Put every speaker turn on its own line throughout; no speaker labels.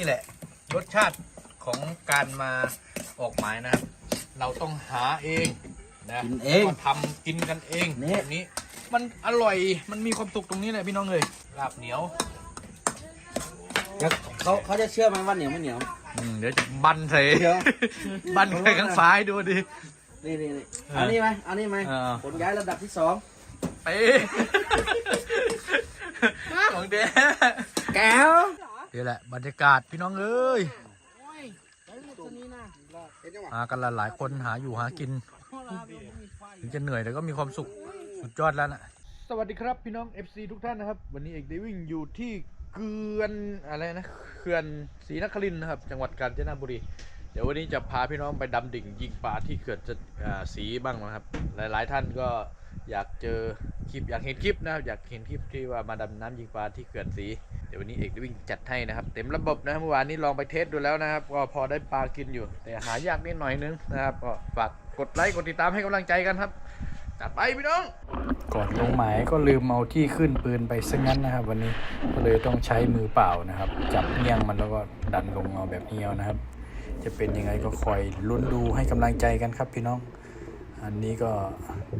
นี่แหละ รสชาติของการมาออกหมายนะครับ เราต้องหาเองนะ
กินเอง
ก็ทำกินกันเอง
นี่
แบบนี้ มันอร่อยมันมีความสุขตรงนี้แหละพี่น้องเลยลาบเหนียว
แล้วเขาเขาจะเชื่อไหมว่าเหนียวไม่เหนียว
อืมเดี๋ยวจะบันใส่
เดี๋ยว
บันใส่ข้างซ้ายดูดิ
นี่นี่นี่
เออ
เอานี่ไหมเอานี่ไหม
เออ
ผลย้ายระดับที่สอง
เป๊ะของเด้
แก้ว
นี่แหละบรรยากาศพี่น้องเอ้ยมากันหลายคนหาอยู่หากิน ถึงจะเหนื่อยแต่ก็มีความสุขสุดยอดแล้วนะสวัสดีครับพี่น้อง FC ทุกท่านนะครับ วันนี้เอกได้วิ่งอยู่ที่เขื่อนอะไรนะเขื่อนศรีนครินทร์นะครับ จังหวัดกาญจนบุรี เดี๋ยววันนี้จะพาพี่น้องไปดำดิ่งยิงปลาที่เขื่อนจะอ่าศรีบ้างนะครับ หลาย ๆ ท่านก็อยากเจอคลิปอยากเห็นคลิปนะครับอยากเห็นคลิปที่ว่ามาดำน้ำยิงปลาที่เขื่อนศรี เดี๋ยววันนี้เอกได้วิ่งจัดให้นะครับ เต็มระบบนะครับเมื่อวานนี้ลองไปเทสดูแล้วนะครับ ก็พอได้ปลากินอยู่ แต่หายากนิดหน่อยนึงนะครับก็ฝากกดไลค์กดติดตามให้กำลังใจกันครับจัดไปพี่น้อง
ก่อนลงหมายก็ลืมเอาที่ขึ้นปืนไปซะงั้นนะครับ วันนี้ก็เลยต้องใช้มือเปล่านะครับ จับเงี้ยงมันแล้วก็ดันลงเอาแบบเนี้เอานะครับ จะเป็นยังไงก็คอยลุ้นดูให้กำลังใจกันครับพี่น้อง อันนี้ก็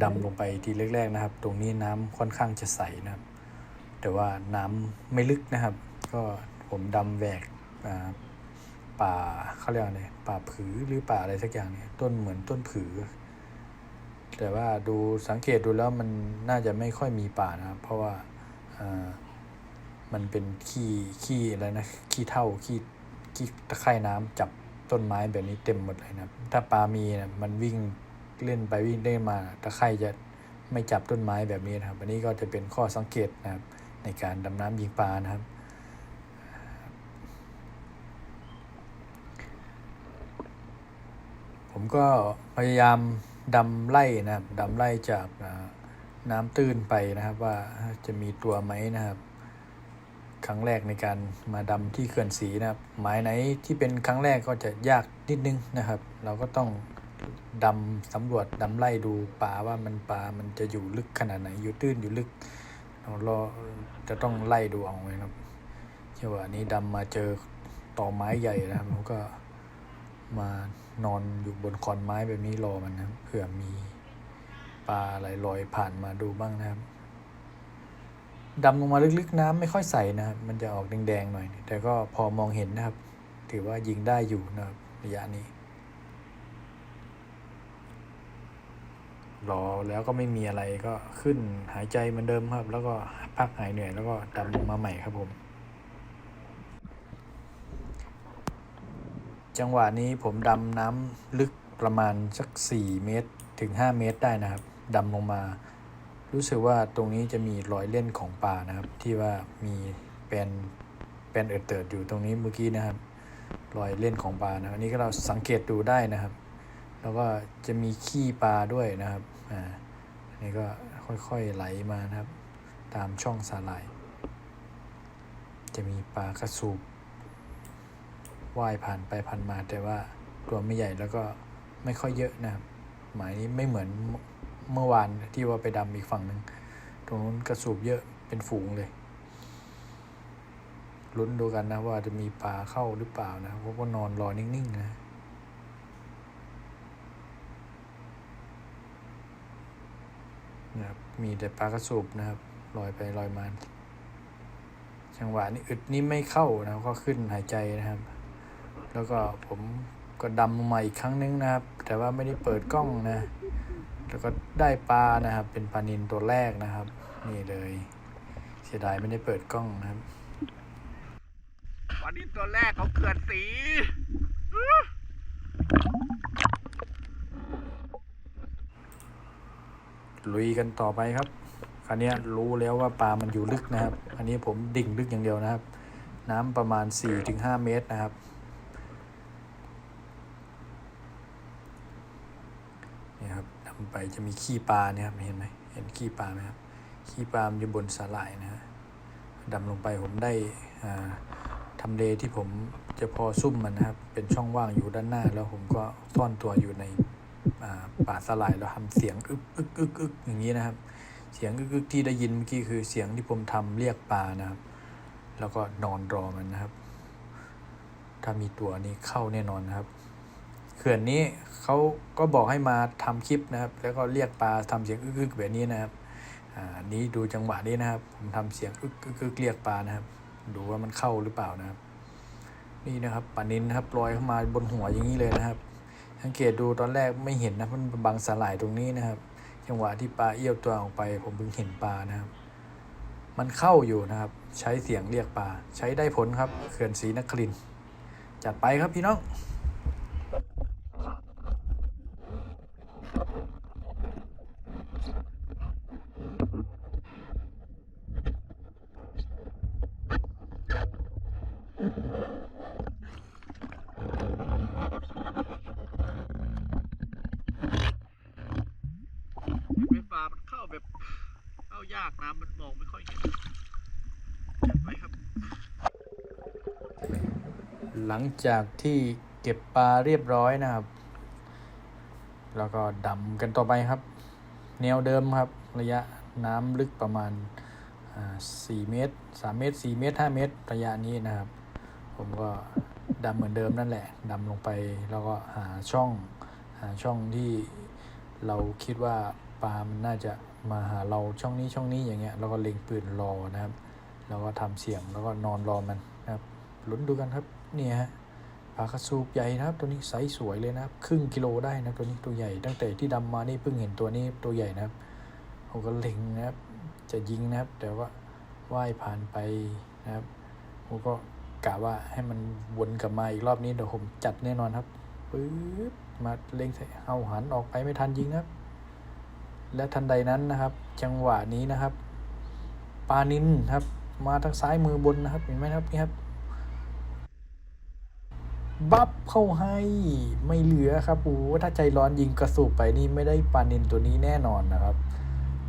ดำลงไปทีแรกๆนะครับ ตรงนี้น้ำค่อนข้างจะใสนะครับ แต่ว่าน้ำไม่ลึกนะครับ ก็ผมดำแหวกป่าเขาเรียกว่าอะไรป่าผือหรือป่าอะไรสักอย่างเนี่ยต้นเหมือนต้นผือ แต่ว่าดูสังเกตดูแล้วมันน่าจะไม่ค่อยมีป่านะครับ เพราะว่ามันเป็นขี้ขี้อะไรนะขี้เท่าขี้ขี้ตะไคร่น้ำจับต้นไม้แบบนี้เต็มหมดเลยนะถ้าปลามีนะมันวิ่งเล่นไปวิ่งเล่นมาตะไคร่จะไม่จับต้นไม้แบบนี้นะครับ อันนี้ก็จะเป็นข้อสังเกตนะครับ ในการดำน้ำยิงปลานะครับ ผมก็พยายามดำไล่นะครับดำไล่จากน้ำตื้นไปนะครับว่าจะมีตัวไหมนะครับ ครั้งแรกในการมาดำที่เขื่อนสีนะครับ หมายไหนที่เป็นครั้งแรกก็จะยากนิดนึงนะครับ เราก็ต้องดำสำรวจดำไล่ดูป่าว่ามันป่ามันจะอยู่ลึกขนาดไหนอยู่ตื้นอยู่ลึก เราจะต้องไล่ดูเอาไว้ครับเช่นว่านี้ดำมาเจอต่อไม้ใหญ่นะครับผมก็มานอนอยู่บนขอนไม้แบบนี้รอมันนะครับเผื่อมีปลาอะไรลอยผ่านมาดูบ้างนะครับดำลงมาลึกๆ น้ำไม่ค่อยใสนะครับ มันจะออกแดงๆหน่อย แต่ก็พอมองเห็นนะครับ ถือว่ายิงได้อยู่นะครับระยะนี้ รอแล้วก็ไม่มีอะไรก็ขึ้นหายใจเหมือนเดิมครับ แล้วก็พักหายเหนื่อยแล้วก็ดำลงมาใหม่ครับผม จังหวะนี้ผมดำน้ำลึกประมาณสัก 4 เมตรถึง 5 เมตรได้นะครับดำลงมา รู้สึกว่าตรงนี้จะมีรอยเล่นของปลานะครับ ที่ว่ามีแปลนแปลนเอิดเติดอยู่ตรงนี้เมื่อกี้นะครับ รอยเล่นของปลานะอันนี้ก็เราสังเกตดูได้นะครับ แล้วก็จะมีขี้ปลาด้วยนะครับอ่าอันนี้ก็ค่อยๆไหลมานะครับ ตามช่องสาหร่าย จะมีปลากระสูบว่ายผ่านไปผ่านมาแต่ว่าตัวไม่ใหญ่แล้วก็ไม่ค่อยเยอะนะครับ หมายนี้ไม่เหมือนเมื่อเมื่อวานที่ว่าไปดำอีกฝั่งหนึ่งตรงนู้นกระสูบเยอะเป็นฝูงเลยลุ้นดูกันนะว่าจะมีปลาเข้าหรือเปล่านะเพราะว่านอนรอนิ่งๆนะ นะครับ มีแต่ปลากระสูบนะครับลอยไปลอยมาจังหวะนี้อึดนี้ไม่เข้านะก็ขึ้นหายใจนะครับ แล้วก็ผมก็ดำลงมาอีกครั้งนึงนะครับ แต่ว่าไม่ได้เปิดกล้องนะ แล้วก็ได้ปลานะครับ เป็นปลานินตัวแรกนะครับ นี่เลย เสียดายไม่ได้เปิดกล้องนะครับ
วันนี้ตัวแรกเขาเขื่อนสี
ลุยกันต่อไปครับคราวนี้รู้แล้วว่าปลามันอยู่ลึกนะครับ อันนี้ผมดิ่งลึกอย่างเดียวนะครับ น้ำประมาณ 4-5 เมตรนะครับ นี่ครับดำไปจะมีขี้ปลาเนี่ยครับเห็นไหมเห็นขี้ปลาไหมครับ ขี้ปลามันอยู่บนสาหร่ายนะฮะดำลงไปผมได้ทำเลที่ผมจะพอซุ่มมันนะครับ เป็นช่องว่างอยู่ด้านหน้า แล้วผมก็ซ่อนตัวอยู่ใน ป่าสลายแล้วทำเสียงอึกอึกอึกอึกอย่างนี้นะครับ เสียงอึกอึกที่ได้ยินเมื่อกี้คือเสียงที่ผมทำเรียกปลานะครับ แล้วก็นอนรอมันนะครับ ถ้ามีตัวนี้เข้าแน่นอนนะครับเขื่อนนี้เขาก็บอกให้มาทำคลิปนะครับ แล้วก็เรียกปลาทำเสียงอึกๆแบบนี้นะครับอ่านี้ดูจังหวะนี้นะครับ ผมทำเสียงอึกอึกอึกเรียกปลานะครับ ดูว่ามันเข้าหรือเปล่านะครับ นี่นะครับปลานินนะครับลอยเข้ามาบนหัวอย่างนี้เลยนะครับ สังเกตดูตอนแรกไม่เห็นนะมันบังสลายตรงนี้นะครับ จังหวะที่ปลาเอี้ยวตัวออกไปผมเพิ่งเห็นปลานะครับ มันเข้าอยู่นะครับ ใช้เสียงเรียกปลาใช้ได้ผลครับเขื่อนศรีนครินจัดไปครับพี่น้อง
ไฟฟ้ามันเข้าแบบเข้า ยากน้ำมันมองไม่ค่อยเห็นไปครับ
หลังจากที่เก็บปลาเรียบร้อยนะครับ แล้วก็ดำกันต่อไปครับ แนวเดิมครับ ระยะน้ำลึกประมาณ4เมตร3เมตร4เมตร5เมตรระยะนี้นะครับ ผมก็ดำเหมือนเดิมนั่นแหละดำลงไปแล้วก็หาช่องหาช่องที่เราคิดว่า ปลามันน่าจะมาหาเราช่องนี้ช่องนี้อย่างเงี้ยแล้วก็เล็งปืนรอนะครับ แล้วก็ทำเสียงแล้วก็นอนรอมันนะครับลุ้นดูกันครับเนี่ยฮะปลากระสูบใหญ่นะครับ ตัวนี้ไซส์สวยเลยนะครับ ครึ่งกิโลได้นะตัวนี้ตัวใหญ่ตั้งแต่ที่ดำมานี่เพิ่งเห็นตัวนี้ตัวใหญ่นะครับผมก็เล็งนะครับ จะยิงนะครับ แต่ว่าว่ายผ่านไปนะครับผมก็กะว่าให้มันวนกลับมาอีกรอบนี้เดี๋ยวผมจัดแน่นอนครับปึ๊บมาเล็งใส่เอาหันออกไปไม่ทันยิงนะครับ และทันใดนั้นนะครับ จังหวะนี้นะครับปานินครับ มาทางซ้ายมือบนนะครับเห็นไหมครับนี่ครับบัฟเข้าให้ไม่เหลือครับโอ้ถ้าใจร้อนยิงกระสุบไปนี่ไม่ได้ปานินตัวนี้แน่นอนนะครับ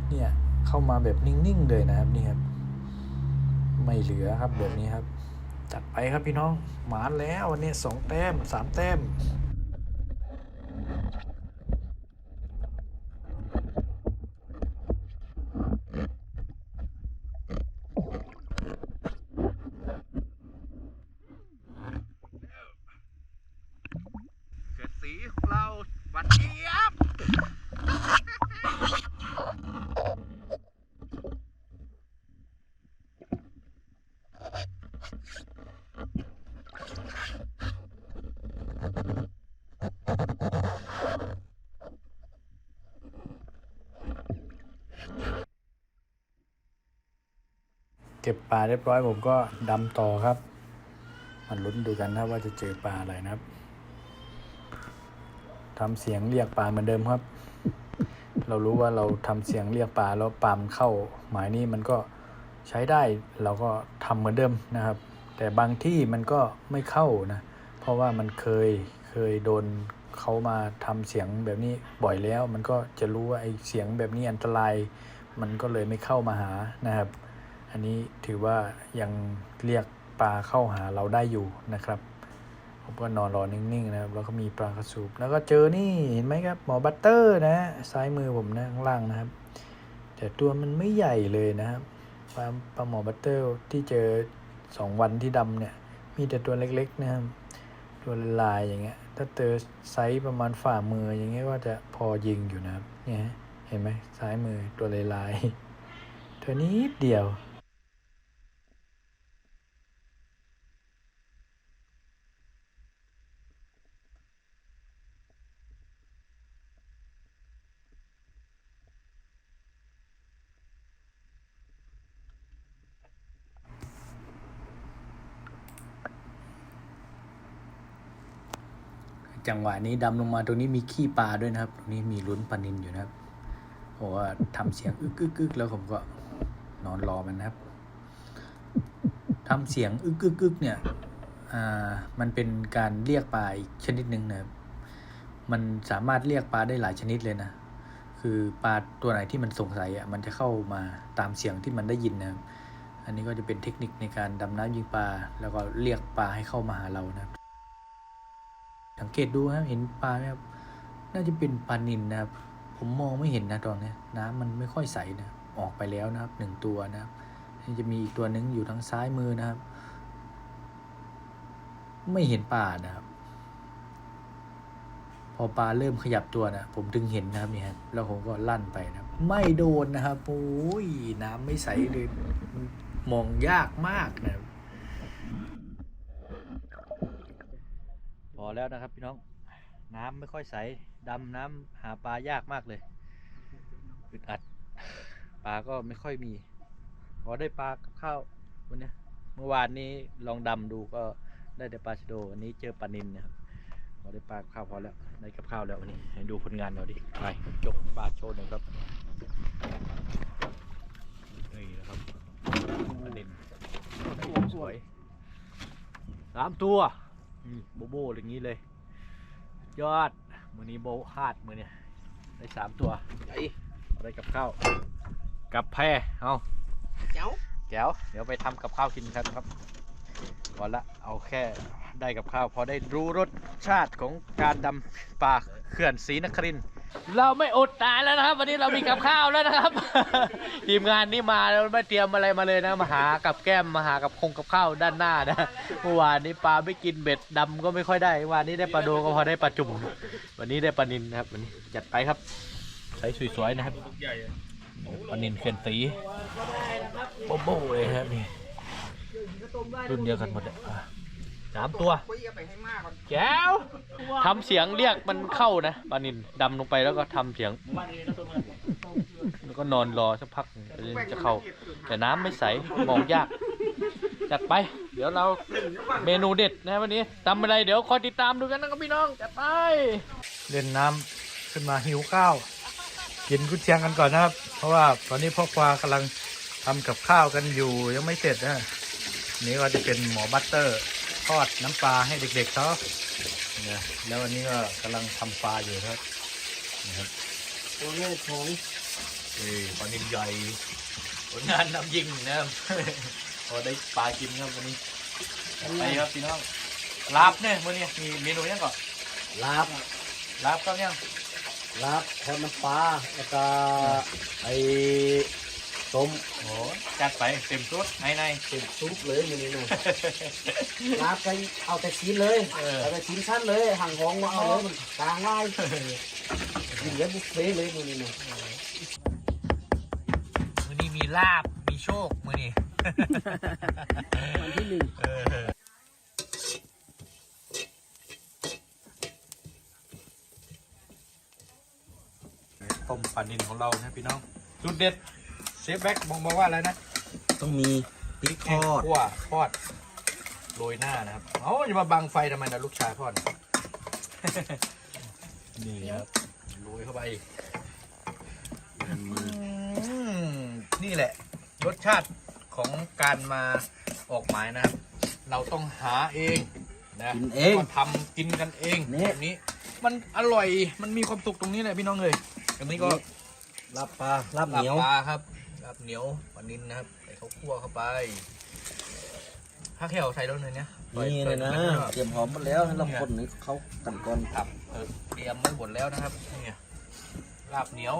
เนี่ยเข้ามาแบบนิ่งๆเลยนะครับนี่ครับ ไม่เหลือครับแบบนี้ครับจัดไปครับพี่น้องหมานแล้ววันนี้สองแต้มสามแต้ม
เกิดสีของเราหวันเจี๊ยบ
เก็บปลาเรียบร้อยผมก็ดำต่อครับมาลุ้นดูกันนะว่าจะเจอปลาอะไรนะครับทำเสียงเรียกปลาเหมือนเดิมครับ เรารู้ว่าเราทำเสียงเรียกปลาแล้วปลามเข้าหมายนี้มันก็ใช้ได้เราก็ทำเหมือนเดิมนะครับ แต่บางที่มันก็ไม่เข้านะ เพราะว่ามันเคยเคยโดนเขามาทำเสียงแบบนี้บ่อยแล้ว มันก็จะรู้ว่าไอ้เสียงแบบนี้อันตราย มันก็เลยไม่เข้ามาหานะครับ อันนี้ถือว่ายังเรียกปลาเข้าหาเราได้อยู่นะครับ ผมก็นอนรอนิ่งๆนะครับ แล้วก็มีปลากระสูบแล้วก็เจอนี่เห็นไหมครับ หมอบัตเตอร์นะซ้ายมือผมนะข้างล่างนะครับ แต่ตัวมันไม่ใหญ่เลยนะครับปลาปลาหมอบัตเตอร์ที่เจอสองวันที่ดำเนี่ย มีแต่ตัวเล็กๆนะครับ ตัวลายอย่างเงี้ย ถ้าเจอไซส์ประมาณฝ่ามืออย่างเงี้ยก็จะพอยิงอยู่นะครับ เนี่ยเห็นไหมซ้ายมือตัวลายๆตัวนี้เดียว จังหวะนี้ดำลงมาตรงนี้มีขี้ปลาด้วยนะครับ ตรงนี้มีลุ้นปลานินอยู่นะครับเพราะว่าทำเสียงอึกอึกอึกแล้วผมก็นอนรอมันนะครับทำเสียงอึกอึกอึกเนี่ยอ่ามันเป็นการเรียกปลาอีกชนิดหนึ่งนะครับมันสามารถเรียกปลาได้หลายชนิดเลยนะ คือปลาตัวไหนที่มันสงสัยอะมันจะเข้ามาตามเสียงที่มันได้ยินนะครับอันนี้ก็จะเป็นเทคนิคในการดำน้ำยิงปลา แล้วก็เรียกปลาให้เข้ามาหาเรานะครับ สังเกตดูครับเห็นปลาไหมครับน่าจะเป็นปลานินนะครับ ผมมองไม่เห็นนะตอนนี้น้ำมันไม่ค่อยใสนะออกไปแล้วนะครับหนึ่งตัวนะครับจะมีอีกตัวหนึงอยู่ทางซ้ายมือนะครับ ไม่เห็นปลานะครับ พอปลาเริ่มขยับตัวนะผมถึงเห็นนะครับนี่ฮะแล้วผมก็ลั่นไปนะไม่โดนนะครับโอ้ยน้ำไม่ใสเลยมองยากมากนะครับ พอ แล้วนะครับ พี่น้องน้ำไม่ค่อยใสดำน้ำหาปลายากมากเลยอึดอัดปลาก็ไม่ค่อยมี พอได้ปลากับข้าววันนี้เมื่อวานนี้ลองดำดูก็ได้แต่ปลาชโดวันนี้เจอปลานินนะครับพอได้ปลากับข้าวพอแล้วได้กับข้าวแล้ววันนี้ให้ดูผลงานเราดิไปยกปลาโชว์หน่อยครับนี่นะครับปลานินสวยสามตัว อืมโบโบอย่างนี้เลย ยอดมือนี้โบฮาดมือเนี่ยได้สามตัวเอาได้กับข้าวกับแพรเอา
เจ้า
แก้วเดี๋ยวไปทำกับข้าวกินกันครับพอละเอาแค่ได้กับข้าวพอได้รู้รสชาติของการดำปลาเขื่อนศรีนครินทร์ เราไม่อดตายแล้วนะครับ วันนี้เรามีกับข้าวแล้วนะครับ ทีมงานนี่มาแล้วไม่เตรียมอะไรมาเลยนะมาหากับแก้มมาหากับคงกับข้าวด้านหน้านะเมื่อวานนี้ปลาไม่กินเบ็ดดำก็ไม่ค่อยได้เมื่อวานนี้ได้ปลาโดก็พอได้ปลาจุ่มวันนี้ได้ปลานินนะครับวันนี้จัดไปครับใช้สวยๆนะครับปลานินเขื่อนศรีโบโบเลยครับนี่รุ่นเดียวกันหมดเลยอะ สามตัวแก้วทำเสียงเรียกมันเข้านะปลานินดำลงไปแล้วก็ทำเสียง แล้วก็นอนรอสักพักหนึ่งจะเข้า แต่น้ำไม่ใสมองยาก จัดไป เดี๋ยวเราเมนูเด็ดนะวันนี้ทำอะไรเดี๋ยวคอยติดตามดูกันนะครับพี่น้อง จัดไป เล่นน้ำขึ้นมาหิวข้าว กินกุนเชียงกันก่อนนะครับ เพราะว่าตอนนี้พ่อควากำลังทำกับข้าวกันอยู่ยังไม่เสร็จนะนี่ก็จะเป็นหมอบัตเตอร์ ทอดน้ำปลาให้เด็กๆเขาเนี่ยแล้ววันนี้ก็กำลังทำปลาอยู่ครับนะครับ
ตัวแรกของ
นี่ปลานินใหญ่ผลงานนำยิงนะครับพอได้ปลากินครับวันนี้ไปครับพี่น้องลาบเนี่ยวันนี้มีเมนูยังก่อน
ลาบ
ลาบก็ยัง
ลาบทอดน้ำปลาแล้วก็ไอ้ ต้ม
โอ้จัดไปเต็มชุดในใน
เป็นซุปเลยมันนี่นะลาบไปเอาแต่ชิ้นเลย
เออ
เอาแต่ชิ้นสั้นเลยหั่งหองมาเอาเลยมันกลางง่ายกินเยอะบุฟเฟ่ต์เลยมันนี่นะ
มือนี้มีลาบมีโชคมือนี้
วันที่หนึ่ง
ต้มปลานินของเรานะพี่น้องจุดเด็ด เชฟแบ็กบอกบอกว่าอะไรนะ
ต้องมีพริกทอด
คั่วทอดโรยหน้านะครับเอ้าจะมาบังไฟทำไมนะลูกชายพ่อเนี่ยนี่ครับโรยเข้าไปอืมนี่แหละ รสชาติของการมาออกหมายนะครับ เราต้องหาเองนะ
กินเอง
ก็ทำกินกันเอง
นี่
แบบนี้ มันอร่อยมันมีความสุขตรงนี้แหละพี่น้องเลยอันนี้ก็
ลาบปลาลาบเหนียว
ลาบปลาครับ ลาบเหนียวปลานินนะครับใส่ข้าวคั่วเข้าไปถ้าแค่เอาใส่แล้วเลยเนี่ย
นี่เลยนะเตรียมหอมหมดแล้วให้เราคนให้เขากันก่อน
ครับเออเตรียมไว้หมดแล้วนะครับเนี่ยลาบเหนียว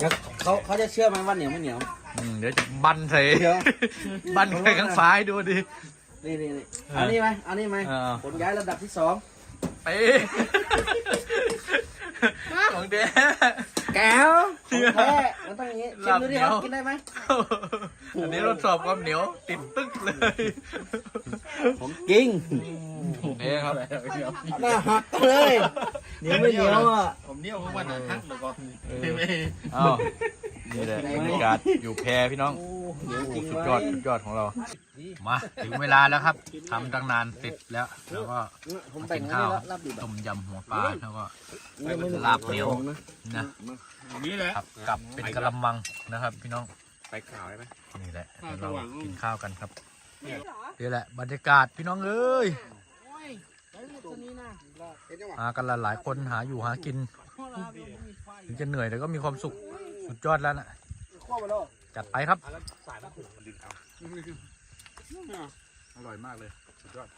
แล้วเขาเขาจะเชื่อไหมว่าเหนียวไม่เหนียว
อืมเดี๋ยวจะบันใส่
เดี๋ยว
บันใส่ข้างซ้ายดูดิ
นี่นี่นี่
เออ
อันนี้ไหมอันนี้ไหม
เออ
ผลย้ายระดับที่สอง
ไปของเด้
แก้ว ของแท้มันต้องอย่างนี้ชิมดูดิ
ลาบเหนียว
ครับกินได้ไหม
อันนี้ทดสอบความเหนียวติดตึ๊กเลย
ของจริง
นี่ครับ
หน้าหักเลยเหนียวไม่เหนียวอะ
ผมเนี่ยเพราะว่าหนังฮักหรือก็
อ้าว นี่แหละบรรยากาศอยู่แพพี่น้อง
โอ้เหนียว
โอ้
จริง
สุด
เว้
ยอดสุดยอดของเรา มาถึงเวลาแล้วครับทำตั้งนานเสร็จแล้วแล้วก็
ผม
มา
แบ่
กิ
ง
น
ให้
ข้าว
แล้วลาบดิบ
ต้มยำหัวปลาแล้วก็
นี่ไม่มี
ลาบเหนียว
นะ
นะ
นี่แหละ
ครับกลับเป็นกะละมังนะครับ พี่น้อง
ไปข่าวได้ไหม
นี่แหละ
ข้าว
เดี๋ยวเรา
สว่าง
กินข้าวกันครับนี่แหละ บรรยากาศพี่น้องเอ้ยหากันหลายๆคนหาอยู่หากินถึงจะเหนื่อยแต่ก็มีความสุข สุดยอดแล้วนะจัดไปครับอร่อยมากเลยสุดยอด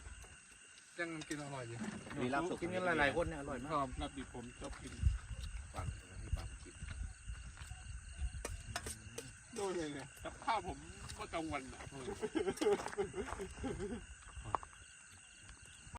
ยังกินอร่อยอยู่
มีลาบสุกกินกันหลายๆคนเนี่ยอร่อย
ช
มาก
อบลาบดิบผมชอบกินปั่นให้ปั่นกินดูเลยเนี่ยกับข้าวผมก็กังวลอะ